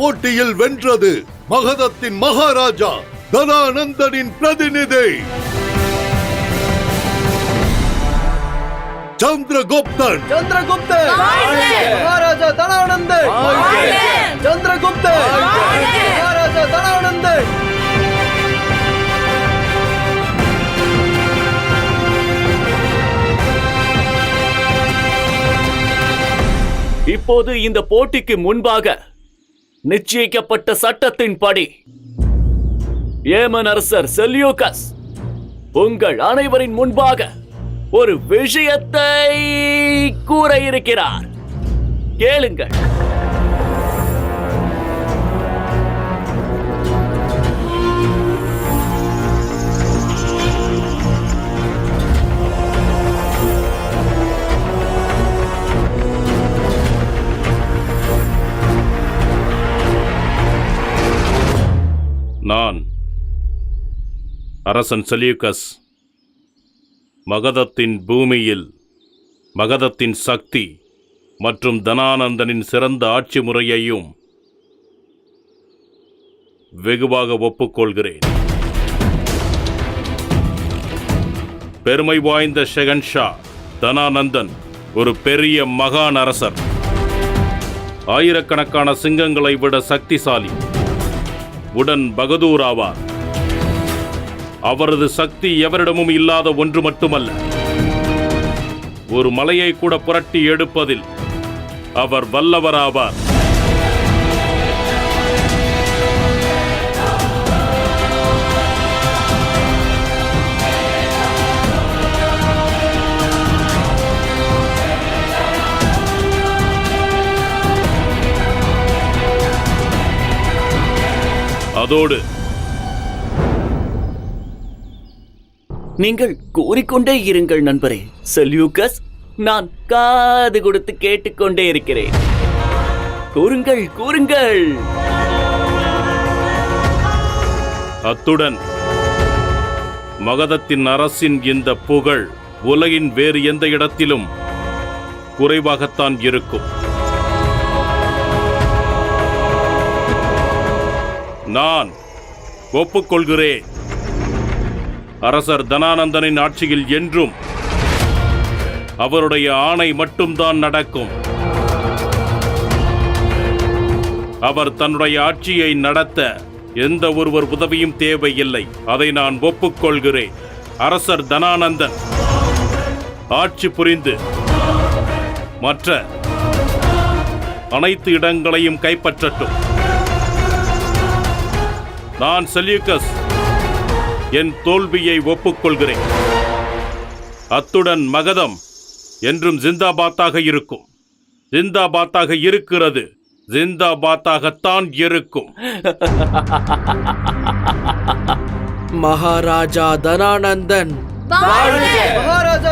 போட்டியில் வென்றது மகதத்தின் மகாராஜா தனானந்தனின் பிரதிநிதி. சந்திரகுப்தன். சந்திரகுப்த வாழ்க! மகாராஜா தனானந்த வாழ்க! சந்திரகுப்த வாழ்க! மகாராஜா தனானந்த இப்போது இந்த போட்டிக்கு முன்பாக நிச்சயிக்கப்பட்ட சட்டத்தின்படி. ஏமன் அரசர் செல்யூகஸ் உங்கள் அனைவரின் முன்பாக ஒரு விஷயத்தை கூற இருக்கிறார். கேளுங்கள். நான் அரசன் செலியுகஸ் மகதத்தின் பூமியில் மகதத்தின் சக்தி மற்றும் தனானந்தனின் சிறந்த ஆட்சி முறையையும் வெகுவாக ஒப்புக்கொள்கிறேன். பெருமை வாய்ந்த ஷெகன்ஷா தனானந்தன் ஒரு பெரிய மகான் அரசர். ஆயிரக்கணக்கான சிங்கங்களை விட சக்திசாலி. உடன் பகதூர் ஆவார். அவரது சக்தி எவரிடமும் இல்லாத ஒன்று மட்டுமல்ல. ஒரு மலையை கூட புரட்டி எடுப்பதில் அவர் வல்லவராவார். அதோடு. நீங்கள் கூறிக்கொண்டே இருங்கள் நண்பரே. செல்யூகஸ் நான் காது கொடுத்து கேட்டுக்கொண்டே இருக்கிறேன். கூறுங்கள் கூறுங்கள். அத்துடன் மகதத்தின் அரசின் இந்த புகழ் உலகின் வேறு எந்த இடத்திலும் குறைவாகத்தான் இருக்கும். நான் ஒப்புக்கொள்கிறேன். அரசர் தனானந்தனின் ஆட்சியில் என்றும் அவருடைய ஆணை மட்டும்தான் நடக்கும். அவர் தன்னுடைய ஆட்சியை நடத்த எந்த ஒருவர் உதவியும் தேவையில்லை. அதை நான் ஒப்புக்கொள்கிறேன். அரசர் தனானந்தன் ஆட்சி புரிந்து மற்ற அனைத்து இடங்களையும் கைப்பற்றட்டும். நான் செல்யூக்கஸ். என் தோல்வியை ஒப்புக்கொள்கிறேன். அத்துடன் மகதம் என்றும் ஜிந்தாபாத்தாக இருக்கும். ஜிந்தாபாத்தாக இருக்கிறது ஜிந்தாபாத்தாகத்தான் இருக்கும். மகாராஜா தனானந்தன். மகாராஜா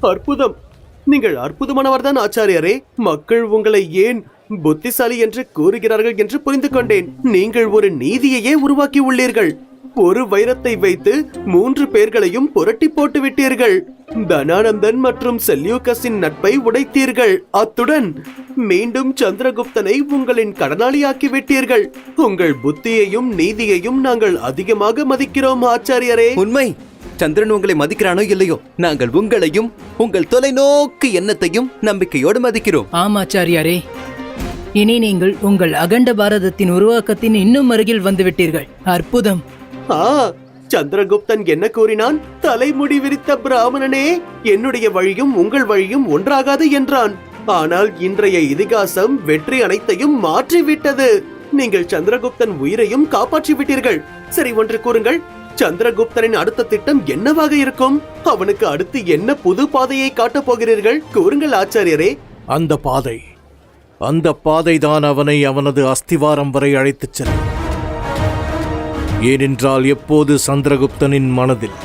அற்புதம். நீங்கள் அற்புதமானவர்தான் ஆச்சாரியரே. மக்கள் உங்களை ஏன் புத்திசாலி என்று கூறுகிறார்கள் என்று புரிந்து கொண்டேன். நீங்கள் ஒரு நீதியையே உருவாக்கி உள்ளீர்கள். ஒரு வைரத்தை வைத்து மூன்று பேர்களையும் புரட்டி போட்டு விட்டீர்கள். தனானந்தன் மற்றும் செல்யூகஸின் நட்பை உடைத்தீர்கள். அத்துடன் மீண்டும் சந்திரகுப்தனை உங்களின் கடனாளியாக்கி விட்டீர்கள். உங்கள் புத்தியையும் நீதியையும் நாங்கள் அதிகமாக மதிக்கிறோம் ஆச்சாரியரே. உண்மை. சந்திரன் உங்களை மதிக்கிறானோ இல்லையோ நாங்கள் உங்களையும் உங்கள் தொலைநோக்கு எண்ணத்தையும் நம்பிக்கையோடு மதிக்கிறோம். ஆமாச்சாரியாரே இனி நீங்கள் உங்கள் அகண்ட பாரதத்தின் உருவாக்கத்தின் இன்னும் அருகில் வந்துவிட்டீர்கள். அற்புதம். ஆ சந்திரகுப்தன் என்ன கூறினான்? தலைமுடி விரித்த பிராமணனே என்னுடைய வழியும் உங்கள் வழியும் ஒன்றாகாது என்றான். ஆனால் இன்றைய இதிகாசம் வெற்றி அனைத்தையும் மாற்றிவிட்டது. நீங்கள் சந்திரகுப்தன் உயிரையும் காப்பாற்றி விட்டீர்கள் சரி ஒன்று கூறுங்கள். சந்திரகுப்தனின் அடுத்த திட்டம் என்னவாக இருக்கும்? அவனுக்கு அடுத்து என்ன புது பாதையை காட்டப் போகிறீர்கள்? கூறுங்கள் ஆச்சாரியரே. அந்த பாதை அந்த பாதைதான் அவனை அவனது அஸ்திவாரம் வரை அழைத்துச் செல்லும். ஏனென்றால் எப்போது சந்திரகுப்தனின் மனதில்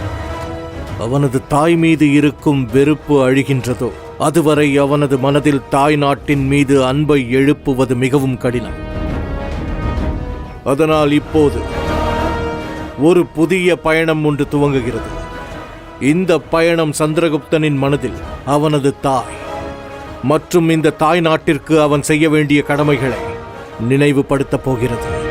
அவனது தாய் மீது இருக்கும் வெறுப்பு அழிகின்றதோ அதுவரை அவனது மனதில் தாய் நாட்டின் மீது அன்பை எழுப்புவது மிகவும் கடினம். அதனால் இப்போது ஒரு புதிய பயணம் ஒன்று துவங்குகிறது. இந்த பயணம் சந்திரகுப்தனின் மனதில் அவனது தாய் மற்றும் இந்த தாய் நாட்டிற்கு அவன் செய்ய வேண்டிய கடமைகளை நினைவுபடுத்தப் போகிறது.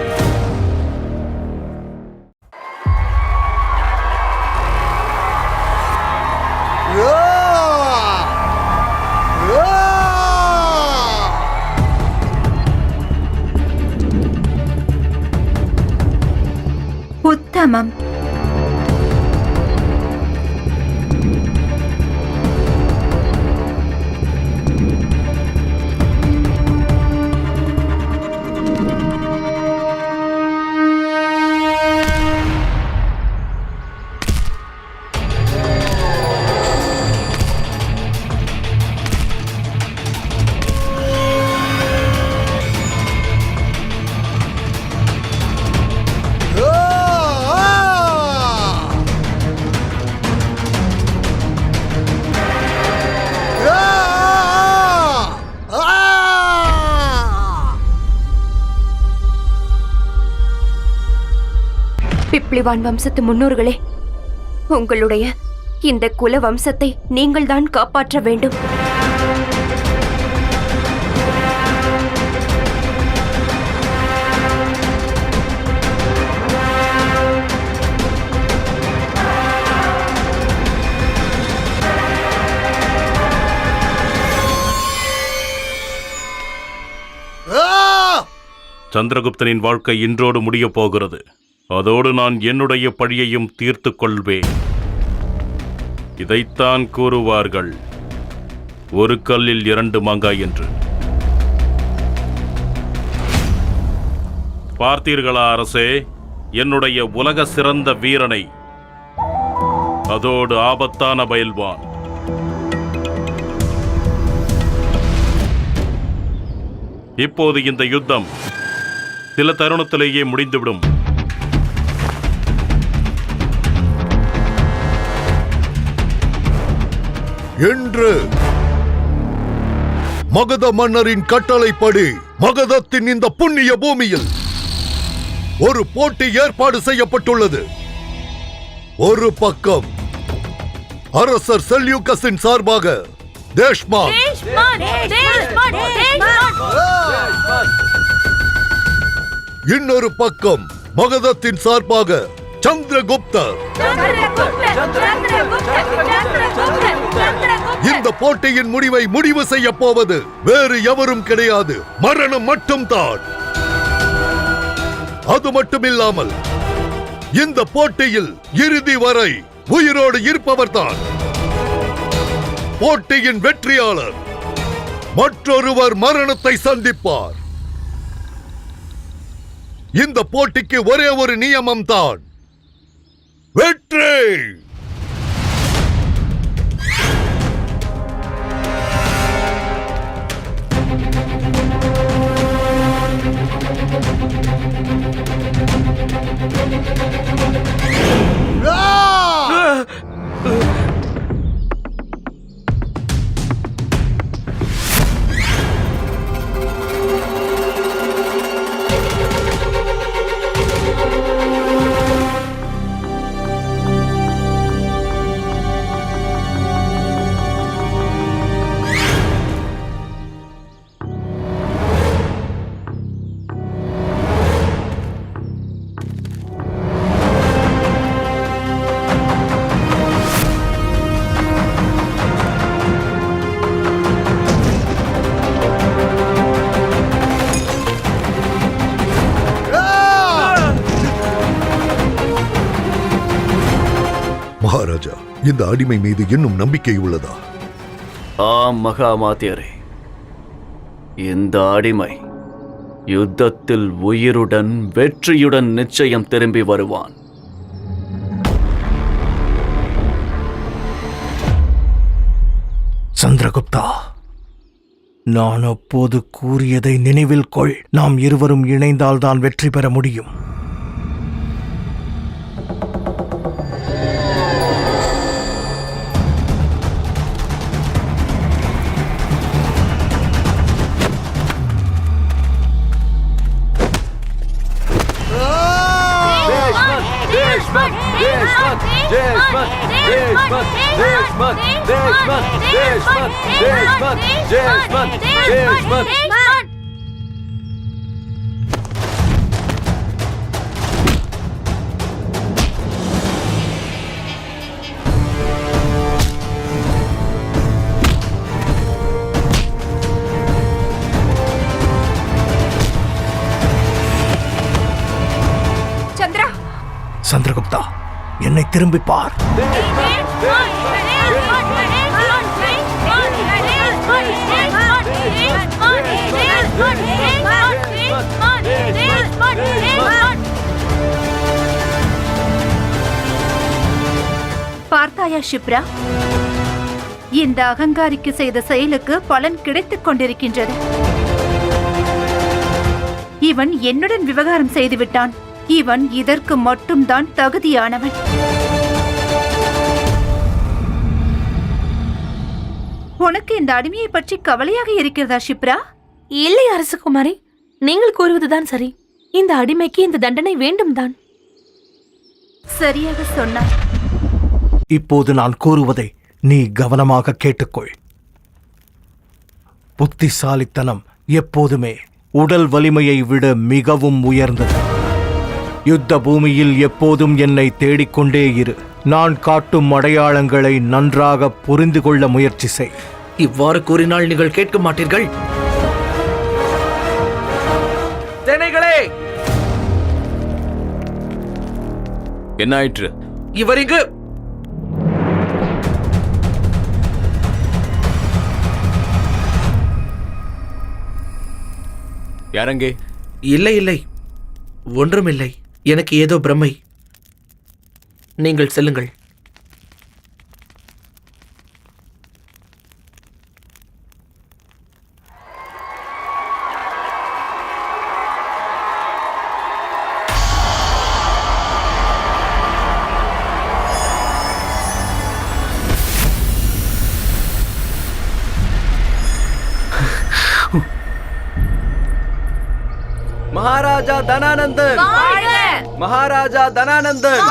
கப்ளிவான் வம்சத்து முன்னோர்களே உங்களுடைய இந்த குல வம்சத்தை நீங்கள்தான் காப்பாற்ற வேண்டும். சந்திரகுப்தனின் வாழ்க்கை இன்றோடு முடியப் போகிறது. அதோடு நான் என்னுடைய பழியையும் தீர்த்துக் கொள்வேன் இதைத்தான் கூறுவார்கள். ஒரு கல்லில் இரண்டு மாங்காய் என்று. பார்த்தீர்களா அரசே என்னுடைய உலக சிறந்த வீரனை? அதோடு ஆபத்தான பயில்வான். இப்போது இந்த யுத்தம் சில தருணத்திலேயே முடிந்துவிடும். என்று. மகத மன்னரின் கட்டளைப்படி மகதத்தின் இந்த புண்ணிய பூமியில் ஒரு போட்டி ஏற்பாடு செய்யப்பட்டுள்ளது. ஒரு பக்கம் அரசர் செல்யூக்கஸின் சார்பாக தேஷ்மான். இன்னொரு பக்கம் மகதத்தின் சார்பாக சந்திரகுப்தர். இந்த போட்டியின் முடிவை முடிவு செய்ய போவது வேறு எவரும் கிடையாது. மரணம் மட்டும்தான். அது மட்டுமில்லாமல் இந்த போட்டியில் இறுதி வரை உயிரோடு இருப்பவர்தான். போட்டியின் வெற்றியாளர் மற்றொருவர் மரணத்தை சந்திப்பார். இந்த போட்டிக்கு ஒரே ஒரு நியமம் தான் வெற்றி! Oh. இந்த அடிமை மீது இன்னும் நம்பிக்கை உள்ளதா? ஆம் மகாமாத்தியரே. இந்த அடிமை யுத்தத்தில் உயிருடன் வெற்றியுடன் நிச்சயம் திரும்பி வருவான். சந்திரகுப்தா நான் அப்போது கூறியதை நினைவில் கொள். நாம் இருவரும் இணைந்தால்தான் வெற்றி பெற முடியும். திரும்பிப்பார். பார்த்தாயா ஷிப்ரா? இந்த அகங்காரிக்கு செய்த செயலுக்கு பலன் கிடைத்துக் கொண்டிருக்கின்றது. இவன் என்னுடன் விவகாரம் செய்துவிட்டான். இவன் இதற்கு மட்டும்தான் தகுதியானவன். உனக்கு இந்த அடிமையை பற்றி கவலையாக இருக்கிறதா ஷிப்ரா? இல்லை அரசகுமாரி. நீங்கள் கூறுவதுதான் சரி. இந்த அடிமைக்கு இந்த தண்டனை வேண்டும் தான் சரியாக சொன்னாய். இப்போது நான் கூறுவதை நீ கவனமாக கேட்டுக்கொள். புத்திசாலித்தனம் எப்போதுமே உடல் வலிமையை விட மிகவும் உயர்ந்தது. யுத்த பூமியில் எப்போதும் என்னை தேடிக்கொண்டே இரு. நான் காட்டும் அடையாளங்களை நன்றாக புரிந்து கொள்ள முயற்சி செய். இவ்வாறு கூறினால் நீங்கள் கேட்க மாட்டீர்கள். சேனைகளே என்ன ஆயிற்று இவர் இங்கு! யாரங்கே? இல்லை இல்லை. ஒன்றுமில்லை. எனக்கு ஏதோ பிரமை நீங்கள் செல்லுங்கள். தனானந்தன். மகாராஜா தனானந்தன்.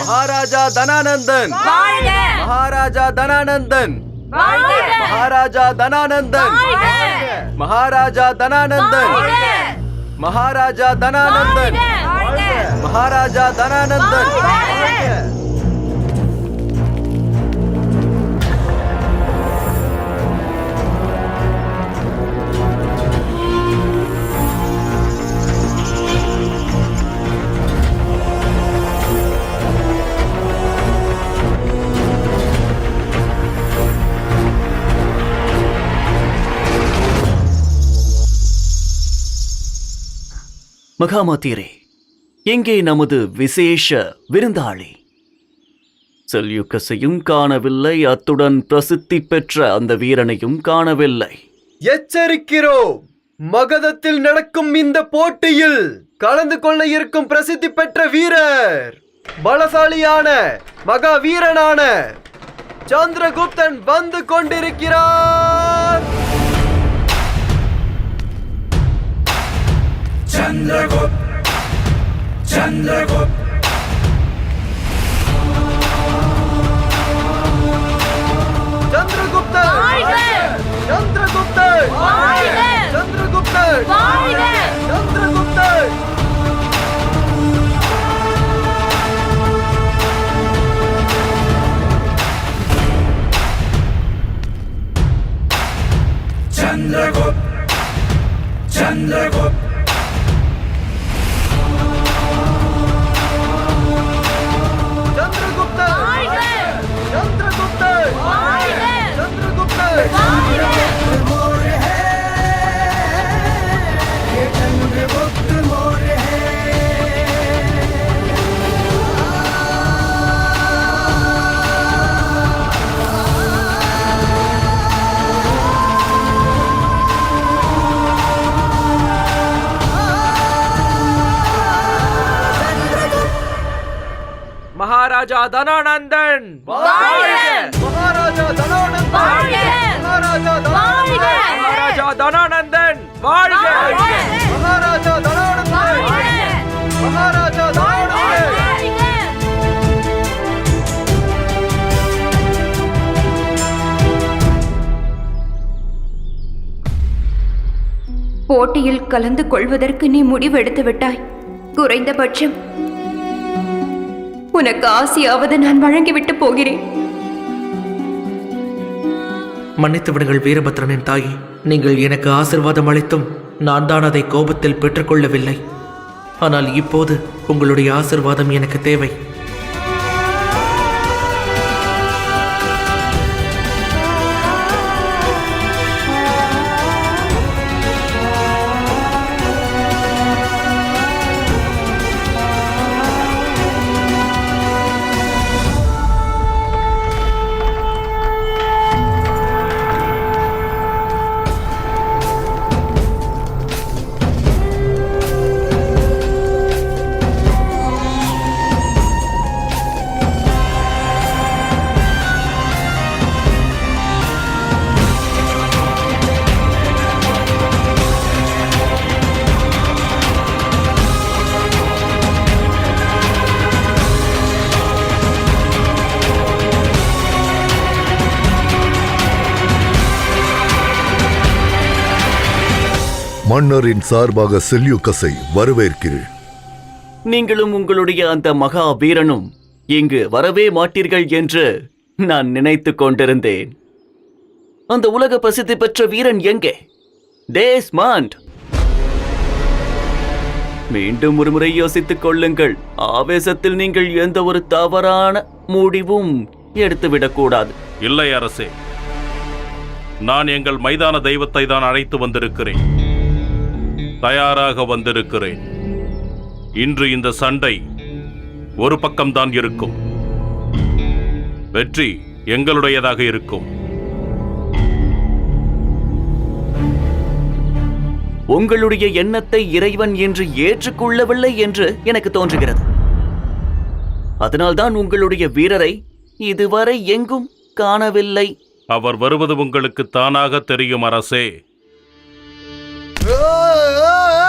மகாராஜா தனானந்தன். மகாராஜா தனானந்தன். மகாராஜா தனானந்தன். மகாராஜா தனானந்தன். மகாராஜா தனானந்தன். மகாராஜா தனானந்தன். மகாமாத்தியரே எங்கே நமது விசேஷ விருந்தாளி? செல்யுக்கசையும் காணவில்லை அத்துடன் பிரசித்தி பெற்ற அந்த வீரனையும் காணவில்லை. எச்சரிக்கிறோம்! மகதத்தில் நடக்கும் இந்த போட்டியில் கலந்து கொள்ள இருக்கும் பிரசித்தி பெற்ற வீரர் பலசாலியான மகா வீரனான சந்திரகுப்தன் வந்து கொண்டிருக்கிறார்! சந்திரகுப்தன் சந்திரகுப்தன் சந்திரகுப்தன் சந்திரகுப்தன் சந்திரகுப்தன் மகாராஜா தனானந்தன். போட்டியில் கலந்து கொள்வதற்கு நீ முடிவெடுத்து விட்டாய். குறைந்தபட்சம் உனக்கு ஆசையாவது நான் வழங்கிவிட்டு போகிறேன். மன்னித்து விடுங்கள் வீரபத்ரனின் தாயி. நீங்கள் எனக்கு ஆசிர்வாதம் அளித்தும் நான் தான் அதை கோபத்தில் பெற்றுக்கொள்ளவில்லை. ஆனால் இப்போது உங்களுடைய ஆசிர்வாதம் எனக்கு தேவை. மன்னரின் சார்பாக செல்யூக்கஸை வரவேற்கிறேன். நீங்களும் உங்களுடைய அந்த மகா வீரனும் இங்கு வரவே மாட்டீர்கள் என்று நான் நினைத்துக் கொண்டிருந்தேன். அந்த உலக பிரசித்தி பெற்ற வீரன் எங்கே? டேஸ்மாண்ட் மீண்டும் ஒருமுறை யோசித்துக் கொள்ளுங்கள். ஆவேசத்தில் நீங்கள் எந்த ஒரு தவறான முடிவும் எடுத்துவிடக் கூடாது. இல்லை அரசே. நான் எங்கள் மைதான தெய்வத்தை தான் அழைத்து வந்திருக்கிறேன். தயாராக வந்திருக்கிறேன். இன்று இந்த சண்டை ஒரு பக்கம்தான் இருக்கும். வெற்றி எங்களுடையதாக இருக்கும். உங்களுடைய எண்ணத்தை இறைவன் என்று ஏற்றுக்கொள்ளவில்லை என்று எனக்கு தோன்றுகிறது. அதனால்தான் உங்களுடைய வீரரை இதுவரை எங்கும் காணவில்லை. அவர் வருவது உங்களுக்கு தானாக தெரியும் அரசே. 呃呃呃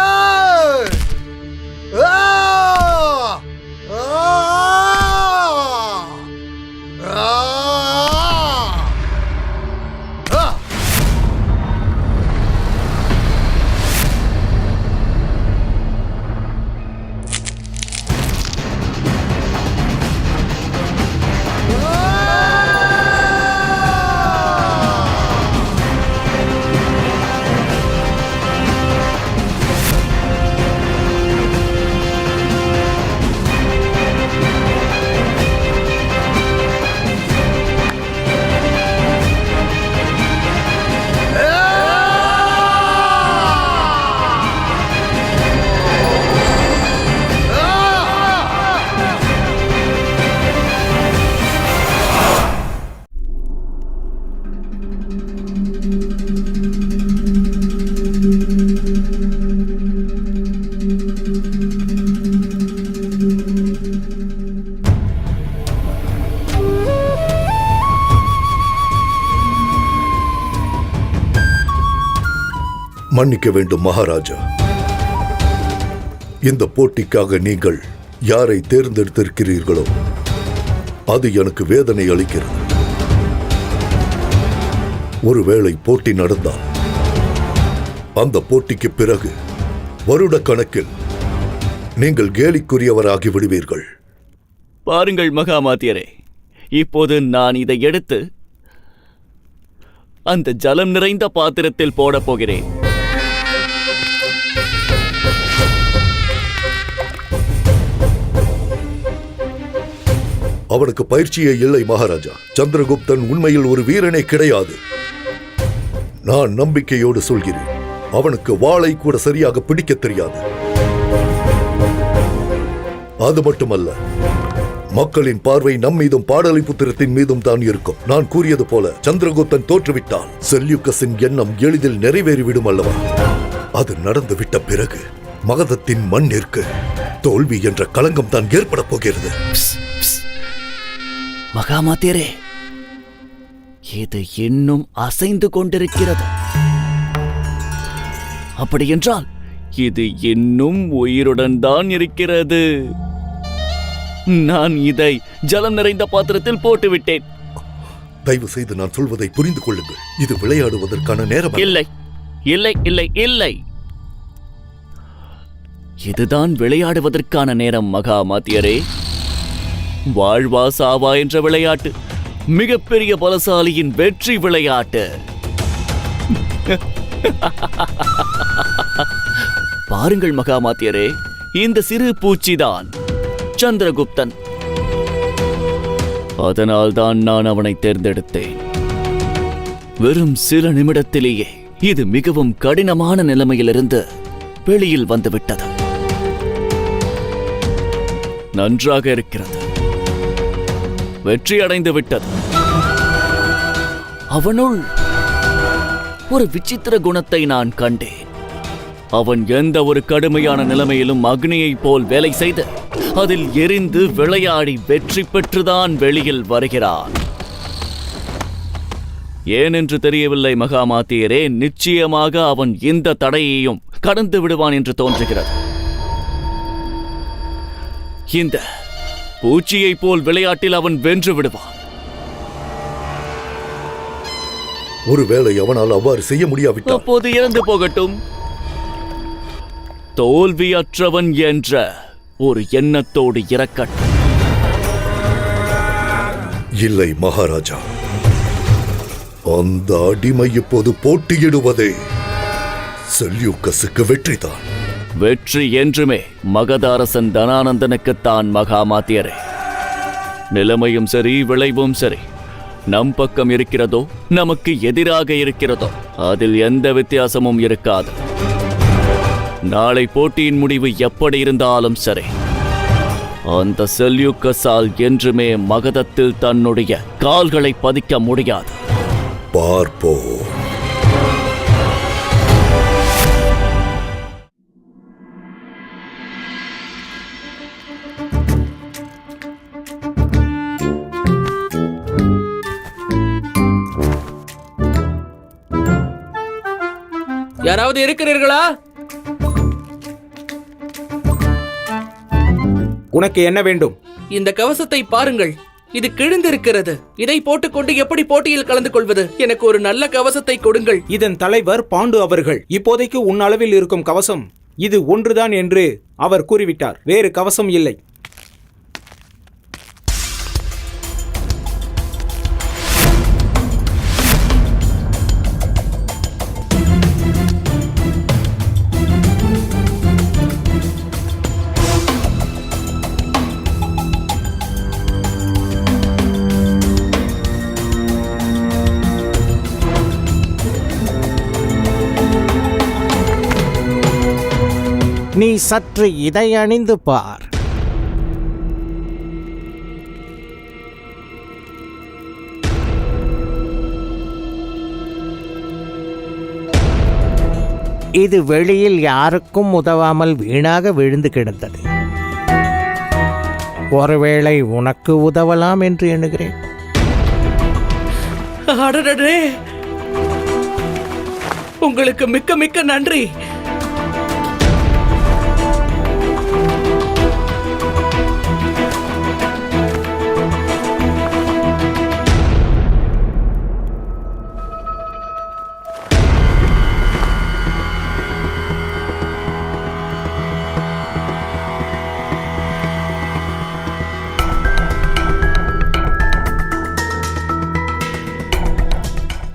மன்னிக்க வேண்டும் மகாராஜா. இந்த போட்டிக்காக நீங்கள் யாரை தேர்ந்தெடுத்திருக்கிறீர்களோ அது எனக்கு வேதனை அளிக்கிறது. ஒருவேளை போட்டி நடந்தால் அந்த போட்டிக்கு பிறகு வருட கணக்கில் நீங்கள் கேலிக்குரியவராகி விடுவீர்கள். பாருங்கள் மகாமாத்தியரே இப்போது நான் இதை எடுத்து அந்த ஜலம் நிறைந்த பாத்திரத்தில் போடப் போகிறேன். அவனுக்கு பயிற்சியே இல்லை மகாராஜா. சந்திரகுப்தன் உண்மையில் ஒரு வீரனே கிடையாது. நான் நம்பிக்கையோடு சொல்கிறேன். அவனுக்கு வாளை கூட சரியாக பிடிக்க தெரியாது. அது மட்டுமல்ல மக்களின் பார்வை நம் மீதும் பாடலிபுத்திரத்தின் மீதும் தான் இருக்கும். நான் கூறியது போல சந்திரகுப்தன் தோற்றுவிட்டால் செல்யூக்கஸின் எண்ணம் எளிதில் நிறைவேறிவிடும் அல்லவா? அது நடந்து விட்ட பிறகு மகதத்தின் மண்ணிற்கு தோல்வி என்ற களங்கம் தான் ஏற்பட போகிறது. மகாமாத்தியரே இது இன்னும் அசைந்து கொண்டிருக்கிறது. அப்படியென்றால் இது இன்னும் உயிருடன் தான் இருக்கிறது. நான் இதை ஜலம் நிறைந்த பாத்திரத்தில் போட்டு விட்டேன் தயவு செய்து நான் சொல்வதை புரிந்து கொள்ளுங்கள். இது விளையாடுவதற்கான நேரம். இல்லை இல்லை இல்லை இல்லை. இதுதான் விளையாடுவதற்கான நேரம் மகா மாத்தியரே வாழ்வா சாவா என்ற விளையாட்டு. மிகப்பெரிய பலசாலியின் வெற்றி விளையாட்டு. பாருங்கள் மகாமாத்தியரே இந்த சிறு பூச்சிதான் சந்திரகுப்தன். அதனால்தான் நான் அவனை தேர்ந்தெடுத்தேன். வெறும் சில நிமிடத்திலேயே இது மிகவும் கடினமான நிலைமையிலிருந்து வெளியில் வந்துவிட்டது. நன்றாக இருக்கிறது. வெற்றி அடைந்து விட்டது அவனுள் ஒரு விசித்திர குணத்தை நான் கண்டேன். அவன் எந்த ஒரு கடுமையான நிலைமையிலும் அக்னியைப் போல் வேலை செய்து அதில் எரிந்து விளையாடி வெற்றி பெற்றுதான் வெளியில் வருகிறான். ஏனென்று தெரியவில்லை மகாமாத்தியரே நிச்சயமாக அவன் இந்த தடையையும் கடந்து விடுவான் என்று தோன்றுகிறது. இந்த பூச்சியைப் போல் விளையாட்டில் அவன் வென்று விடுவான். ஒருவேளை அவனால் அவ்வாறு செய்ய முடியாவிட்டால். அப்போது இறந்து போகட்டும். தோல்வியற்றவன் என்ற ஒரு எண்ணத்தோடு இறக்கட்டும். இல்லை மகாராஜா. அந்த அடிமை இப்போது போட்டியிடுவதே செல்யூக்கஸுக்கு வெற்றிதான். வெற்றி என்றுமே மகதாரசன் தனானந்தனுக்குத்தான் மகாமாத்தியரே. நிலைமையும் சரி விளைவும் சரி. நம் பக்கம் இருக்கிறதோ நமக்கு எதிராக இருக்கிறதோ அதில் எந்த வித்தியாசமும் இருக்காது. நாளை போட்டியின் முடிவு எப்படி இருந்தாலும் சரி. அந்த செல்யூக்கஸால் என்றுமே மகதத்தில் தன்னுடைய கால்களை பதிக்க முடியாது. பார்ப்போம். யாராவது இருக்கிறீர்களா? உனக்கு என்ன வேண்டும்? இந்த கவசத்தை பாருங்கள். இது கிழிந்திருக்கிறது. இதை போட்டுக்கொண்டு எப்படி போட்டியில் கலந்து கொள்வது எனக்கு ஒரு நல்ல கவசத்தை கொடுங்கள். இதன் தலைவர் பாண்டு அவர்கள். இப்போதைக்கு உன் அளவில் இருக்கும் கவசம் இது ஒன்றுதான் என்று அவர் கூறிவிட்டார். வேறு கவசம் இல்லை. சற்று இதை அணிந்து பார். இது வெளியில் யாருக்கும் உதவாமல் வீணாக விழுந்து கிடந்தது. ஒருவேளை உனக்கு உதவலாம் என்று எண்ணுகிறேன். உங்களுக்கு மிக்க மிக்க நன்றி.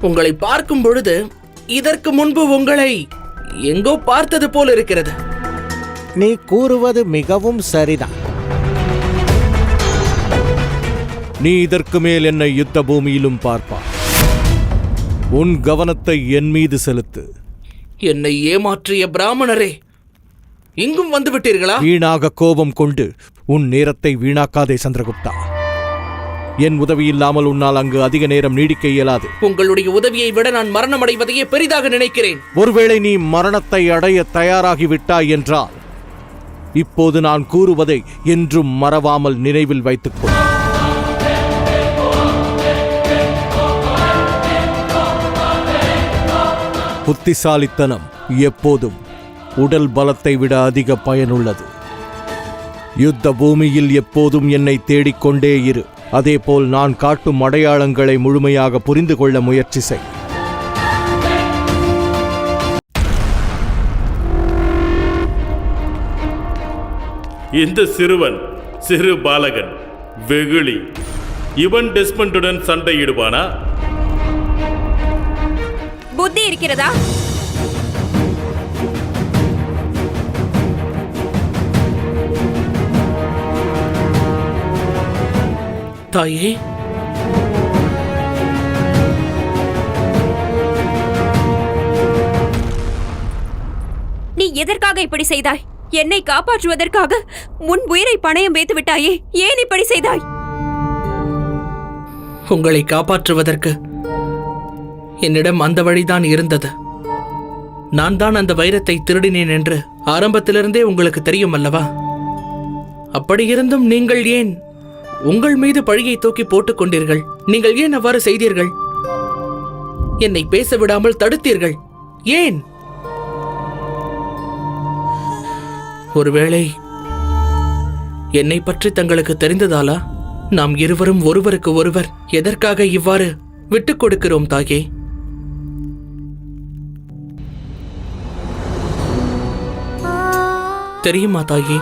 உங்களை பார்க்கும் பொழுது இதற்கு முன்பு உங்களை எங்கோ பார்த்தது போல் இருக்கிறது. நீ கூறுவது மிகவும் சரிதான். நீ இதற்கு மேல் என்னை யுத்த பூமியிலும் பார்ப்பாய். உன் கவனத்தை என் மீது செலுத்து. என்னை ஏமாற்றிய பிராமணரே இங்கும் வந்து விட்டீர்களா? வீணாக கோபம் கொண்டு உன் நேரத்தை வீணாக்காதே சந்திரகுப்தா. என் உதவி இல்லாமல் உன்னால் அங்கு அதிக நேரம் நீடிக்க இயலாது. உங்களுடைய உதவியை விட நான் மரணம் அடைவதையே பெரிதாக நினைக்கிறேன். ஒருவேளை நீ மரணத்தை அடைய தயாராகி விட்டாய் என்றால் இப்போது நான் கூறுவதை என்றும் மறவாமல் நினைவில் வைத்துக்கொள். புத்திசாலித்தனம் எப்போதும் உடல் பலத்தை விட அதிக பயனுள்ளது. யுத்த பூமியில் எப்போதும் என்னை தேடிக்கொண்டே இரு. அதேபோல் நான் காட்டும் அடையாளங்களை முழுமையாக புரிந்து கொள்ள முயற்சி செய். இந்த சிறுவன் சிறு பாலகன் வெகுளி. இவன் டெஸ்மண்டுடன் சண்டையிடுவானா? புத்தி இருக்கிறதா? தாயே. நீ எதற்காக இப்படி செய்தாய்? என்னை காப்பாற்றுவதற்காக உன் உயிரை பணயம் வைத்து விட்டாயே. ஏன் இப்படி செய்தாய்? உங்களை காப்பாற்றுவதற்கு என்னிடம் அந்த வழிதான் இருந்தது. நான் தான் அந்த வைரத்தை திருடினேன் என்று ஆரம்பத்திலிருந்தே உங்களுக்கு தெரியும் அல்லவா? அப்படியிருந்தும் நீங்கள் ஏன் உங்கள் மீது பழியை தூக்கி போட்டுக் கொண்டீர்கள். நீங்கள் ஏன் அவ்வாறு செய்தீர்கள்? என்னை பேச விடாமல் தடுத்தீர்கள். ஏன்? ஒருவேளை என்னை பற்றி தங்களுக்கு தெரிந்ததாலா? நாம் இருவரும் ஒருவருக்கு ஒருவர் எதற்காக இவ்வாறு விட்டுக் கொடுக்கிறோம் தாயே? தெரியுமா தாயே?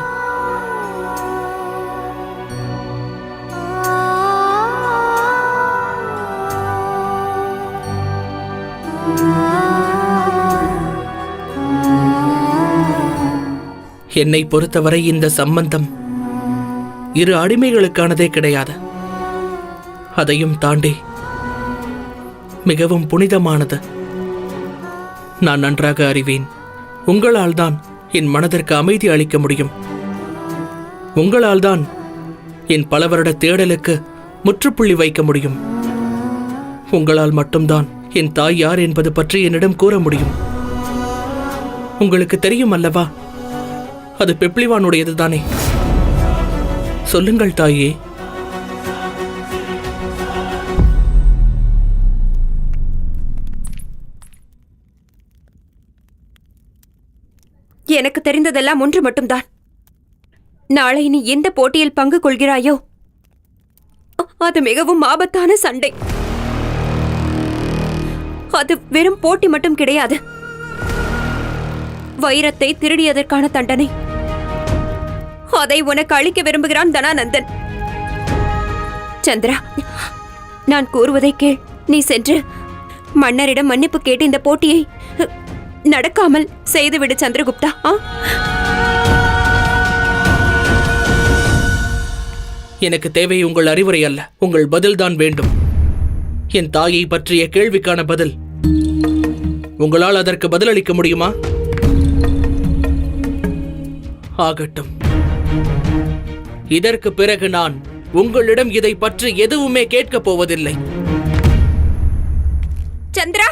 என்னை பொறுத்தவரை இந்த சம்பந்தம் இரு அடிமைகளுக்கானதே கிடையாது. அதையும் தாண்டி மிகவும் புனிதமானது. நான் நன்றாக அறிவேன். உங்களால் தான் என் மனதிற்கு அமைதி அளிக்க முடியும். உங்களால் தான் என் பல வருட தேடலுக்கு முற்றுப்புள்ளி வைக்க முடியும். உங்களால் மட்டும்தான் என் தாய் யார் என்பது பற்றி என்னிடம் கூற முடியும். உங்களுக்கு தெரியும் அல்லவா? அது பெப்ளிவானுடையது தானே? சொல்லுங்கள் தாயே. எனக்கு தெரிந்ததெல்லாம் ஒன்று மட்டும்தான். நாளை நீ எந்த போட்டியில் பங்கு கொள்கிறாயோ? அது மிகவும் ஆபத்தான சண்டை. அது வெறும் போட்டி மட்டும் கிடையாது. வைரத்தை திருடியதற்கான தண்டனை. அதை உனக்கு அளிக்க விரும்புகிறான் தனானந்தன் சந்திரா நான் கூறுவதை கேள். நீ சென்று மன்னரிடம் மன்னிப்பு கேட்டு இந்த போட்டியை நடக்காமல் செய்துவிடு சந்திரகுப்தா. ஆ? எனக்கு தேவை உங்கள் அறிவுரை அல்ல. உங்கள் பதில்தான் வேண்டும். என் தாயை பற்றிய கேள்விக்கான பதில். உங்களால் அதற்கு பதிலளிக்க முடியுமா? ஆகட்டும். இதற்கு பிறகு நான் உங்களிடம் இதை பற்றி எதுவுமே கேட்கப் போவதில்லை. சந்திரா!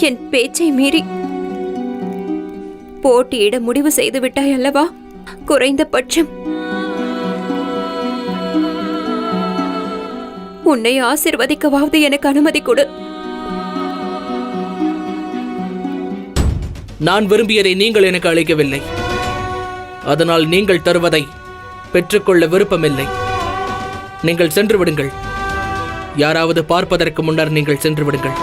என் பேச்சை மீறி போட்டியிட முடிவு செய்து விட்டாய் அல்லவா? குறைந்தபட்சம் உன்னை ஆசிர்வதிக்கவாவது எனக்கு அனுமதி கொடு. நான் விரும்பியதை நீங்கள் எனக்கு அளிக்கவில்லை. அதனால் நீங்கள் தருவதை பெற்றுக்கொள்ள விருப்பமில்லை. நீங்கள் சென்று விடுங்கள். யாராவது பார்ப்பதற்கு முன்னர் நீங்கள் சென்று விடுங்கள்.